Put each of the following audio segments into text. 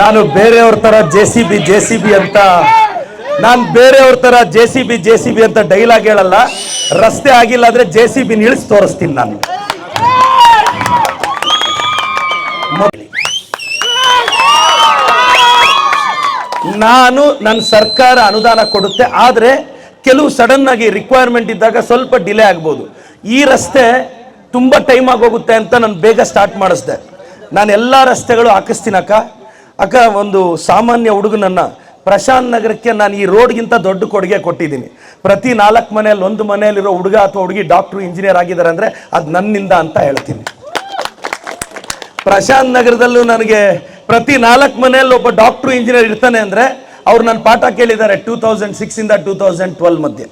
ನಾನು ಬೇರೆಯವ್ರ ತರ J C B, J C B ಅಂತ. ನಾನು ಬೇರೆಯವ್ರ ತರ J C B, J C B ಅಂತ ಡೈಲಾಗ್ ಹೇಳಲ್ಲ. ರಸ್ತೆ ಆಗಿಲ್ಲ ಅಂದ್ರೆ ಜೆ ಸಿ ಬಿ ನಿಲ್ಸಿ ತೋರಿಸ್ತೀನಿ ನಾನು. ನಾನು ನನ್ನ ಸರ್ಕಾರ ಅನುದಾನ ಕೊಡುತ್ತೆ, ಆದರೆ ಕೆಲವು ಸಡನ್ ಆಗಿ ರಿಕ್ವೈರ್ಮೆಂಟ್ ಇದ್ದಾಗ ಸ್ವಲ್ಪ ಡಿಲೇ ಆಗ್ಬೋದು. ಈ ರಸ್ತೆ ತುಂಬ ಟೈಮ್ ಆಗೋಗುತ್ತೆ ಅಂತ ನಾನು ಬೇಗ ಸ್ಟಾರ್ಟ್ ಮಾಡಿಸ್ದೆ. ನಾನು ಎಲ್ಲ ರಸ್ತೆಗಳು ಹಾಕಿಸ್ತೀನಿ ಅಕ್ಕ, ಒಂದು ಸಾಮಾನ್ಯ ಹುಡುಗನನ್ನ ಪ್ರಶಾಂತ್ ನಗರಕ್ಕೆ ನಾನು ಈ ರೋಡ್ಗಿಂತ ದೊಡ್ಡ ಕೊಡುಗೆ ಕೊಟ್ಟಿದ್ದೀನಿ. ಪ್ರತಿ ನಾಲ್ಕು ಮನೆಯಲ್ಲಿ ಒಂದು ಮನೆಯಲ್ಲಿರೋ ಹುಡುಗ ಅಥವಾ ಹುಡುಗಿ ಡಾಕ್ಟ್ರು, ಇಂಜಿನಿಯರ್ ಆಗಿದ್ದಾರೆ ಅಂದರೆ ಅದು ನನ್ನಿಂದ ಅಂತ ಹೇಳ್ತೀನಿ. ಪ್ರಶಾಂತ್ ನಗರದಲ್ಲೂ ನನಗೆ ಪ್ರತಿ ನಾಲ್ಕು ಮನೆಯಲ್ಲಿ ಒಬ್ಬ ಡಾಕ್ಟ್ರು, ಇಂಜಿನಿಯರ್ ಇರ್ತಾನೆ ಅಂದರೆ ಅವ್ರು ನನ್ನ ಪಾಠ ಕೇಳಿದ್ದಾರೆ ಟೂ ತೌಸಂಡ್ ಸಿಕ್ಸಿಂದ ಟೂ ತೌಸಂಡ್ ಟ್ವೆಲ್ ಮಧ್ಯೆ.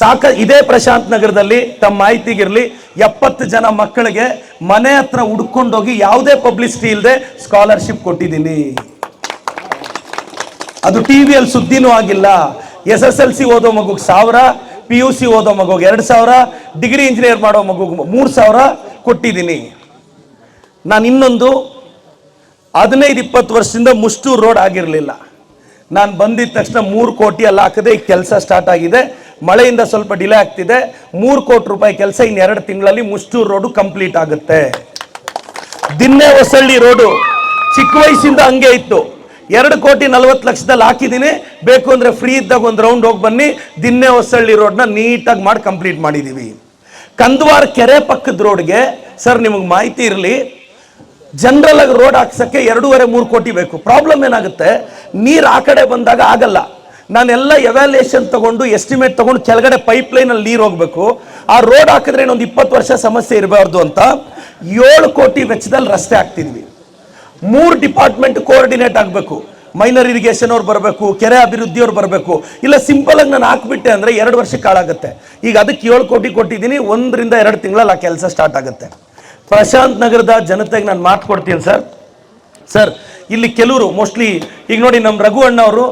ಸಾಕ ಇದೇ ಪ್ರಶಾಂತ್ ನಗರದಲ್ಲಿ ತಮ್ಮ ಮಾಹಿತಿಗಿರಲಿ, ಎಪ್ಪತ್ತು ಜನ ಮಕ್ಕಳಿಗೆ ಮನೆ ಹತ್ರ ಹುಡ್ಕೊಂಡೋಗಿ ಯಾವುದೇ ಪಬ್ಲಿಸಿಟಿ ಇಲ್ಲದೆ ಸ್ಕಾಲರ್ಶಿಪ್ ಕೊಟ್ಟಿದ್ದೀನಿ. ಅದು ಟಿ ವಿಯಲ್ಲಿ ಸುದ್ದಿನೂ ಆಗಿಲ್ಲ. ಎಸ್ ಎಸ್ ಎಲ್ ಸಿ ಓದೋ ಮಗುಗೆ ಸಾವಿರ, ಪಿ ಯು ಸಿ ಓದೋ ಮಗುಗೆ ಎರಡು ಸಾವಿರ, ಡಿಗ್ರಿ ಇಂಜಿನಿಯರ್ ಮಾಡೋ ಮಗುಗೆ ಮೂರು ಸಾವಿರ ಕೊಟ್ಟಿದ್ದೀನಿ. ನಾನು ಇನ್ನೊಂದು ಹದಿನೈದು, ಇಪ್ಪತ್ತು ವರ್ಷದಿಂದ ಮುಷ್ಟೂರು ರೋಡ್ ಆಗಿರಲಿಲ್ಲ. ನಾನು ಬಂದಿದ ತಕ್ಷಣ ಮೂರು ಕೋಟಿ ಎಲ್ಲ ಹಾಕದೆ ಈ ಕೆಲಸ ಸ್ಟಾರ್ಟ್ ಆಗಿದೆ. ಮಳೆಯಿಂದ ಸ್ವಲ್ಪ ಡಿಲೇ ಆಗ್ತಿದೆ. ಮೂರು ಕೋಟಿ ರೂಪಾಯಿ ಕೆಲಸ ಇನ್ನೆರಡು ತಿಂಗಳಲ್ಲಿ ಮುಷ್ಟೂರು ರೋಡು ಕಂಪ್ಲೀಟ್ ಆಗುತ್ತೆ. ದಿನ್ನೆ ಹೊಸಳ್ಳಿ ರೋಡು ಚಿಕ್ಕ ವಯಸ್ಸಿಂದ ಹಂಗೆ ಇತ್ತು. ಎರಡು ಕೋಟಿ ನಲವತ್ತು ಲಕ್ಷದಲ್ಲಿ ಹಾಕಿದ್ದೀನಿ. ಬೇಕು ಅಂದರೆ ಫ್ರೀ ಇದ್ದಾಗ ಒಂದು ರೌಂಡ್ ಹೋಗಿ ಬನ್ನಿ. ದಿನ್ನೆ ಹೊಸಳ್ಳಿ ರೋಡ್ನ ನೀಟಾಗಿ ಮಾಡಿ ಕಂಪ್ಲೀಟ್ ಮಾಡಿದ್ದೀವಿ ಕಂದವಾರ ಕೆರೆ ಪಕ್ಕದ ರೋಡ್ಗೆ, ಸರ್ ನಿಮಗೆ ಮಾಹಿತಿ ಇರಲಿ. ಜನರಲ್ ಆಗಿ ರೋಡ್ ಹಾಕ್ಸೋಕ್ಕೆ ಎರಡೂವರೆ ಮೂರು ಕೋಟಿ ಬೇಕು. ಪ್ರಾಬ್ಲಮ್ ಏನಾಗುತ್ತೆ? ನೀರು ಆ ಕಡೆ ಬಂದಾಗ ಆಗಲ್ಲ. ನಾನೆಲ್ಲ ಎವ್ಯಾಲ್ಯೂಯೇಷನ್ ತಗೊಂಡು ಎಸ್ಟಿಮೇಟ್ ತಗೊಂಡು ಕೆಳಗಡೆ ಪೈಪ್ ಲೈನಲ್ಲಿ ನೀರು ಹೋಗ್ಬೇಕು. ಆ ರೋಡ್ ಹಾಕಿದ್ರೆ ಇನ್ನೊಂದು ಇಪ್ಪತ್ತು ವರ್ಷ ಸಮಸ್ಯೆ ಇರಬಾರ್ದು ಅಂತ ಏಳು ಕೋಟಿ ವೆಚ್ಚದಲ್ಲಿ ರಸ್ತೆ ಹಾಕ್ತಿದ್ವಿ. ಮೂರು ಡಿಪಾರ್ಟ್ಮೆಂಟ್ ಕೋಆರ್ಡಿನೇಟ್ ಆಗಬೇಕು. ಮೈನರ್ ಇರಿಗೇಷನ್ ಅವ್ರು ಬರಬೇಕು, ಕೆರೆ ಅಭಿವೃದ್ಧಿಯವ್ರು ಬರಬೇಕು. ಇಲ್ಲ ಸಿಂಪಲ್ ಆಗಿ ನಾನು ಹಾಕ್ಬಿಟ್ಟೆ ಅಂದರೆ ಎರಡು ವರ್ಷ ಕಾಳಾಗುತ್ತೆ. ಈಗ ಅದಕ್ಕೆ ಏಳು ಕೋಟಿ ಕೊಟ್ಟಿದ್ದೀನಿ, ಒಂದರಿಂದ ಎರಡು ತಿಂಗಳಲ್ಲಿ ಆ ಕೆಲಸ ಸ್ಟಾರ್ಟ್ ಆಗುತ್ತೆ. ಪ್ರಶಾಂತ್ ನಗರದ ಜನತೆಗೆ ನಾನು ಮಾತು ಕೊಡ್ತೀನಿ ಸರ್. ಸರ್, ಇಲ್ಲಿ ಕೆಲವರು ಮೋಸ್ಟ್ಲಿ ಈಗ ನೋಡಿ ನಮ್ಮ ರಘು ಅಣ್ಣ ಅವರು